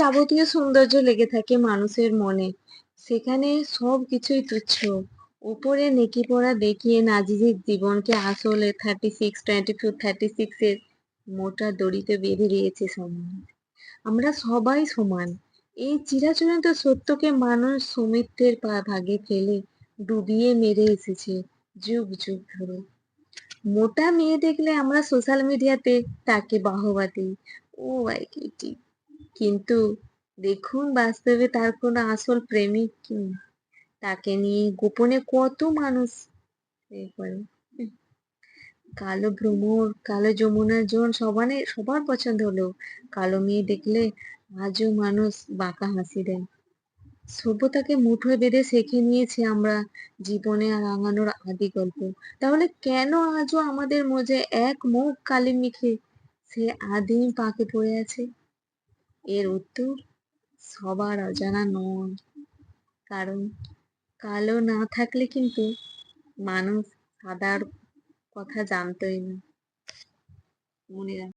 যাবতীয় সৌন্দর্য লেগে থাকে মানুষের মনে। সেখানে সব কিছুই তুচ্ছ। ওপরে নেকি পড়া দেখিয়ে নাজিজের জীবনকে আসলে thirty six twenty four thirty সিক্সের মোটা দড়িতে বেঁধে দিয়েছে সমান আমরা সবাই সমান। এই চিরাচরিত সত্যকে মানুষ সমিত্বের পা ভাগে ফেলে ডুবিয়ে মেরে এসেছে যুগ যুগ ধরে। মোটা মেয়ে দেখলে আমরা সোশ্যাল মিডিয়াতে তাকে বাহবা দিই। ও, আই কিউটি কিন্তু দেখুন বাস্তবে তার কোনো আসল প্রেমিক কি তাকে নিয়ে গোপনে কত মানুষ কালো ভ্রমর, কালো যমুনার জন সবানে, সবার পছন্দ হলো। কালো মেয়ে দেখলে আজও মানুষ বাঁকা হাসি দেয়। সভ্যতাকে মুঠোয় বেঁধে শেখে নিয়েছি আমরা জীবনে আর রাঙানোর আদি গল্প। তাহলে কেন আজও আমাদের মধ্যে এক মুখ কালি মিখে সে আদিম পাকে পড়ে আছে? এর উত্তর সবার অজানা নয়। কারণ কালো না থাকলে কিন্তু মানুষ সাদার কথা জানতই না। মনে রাখ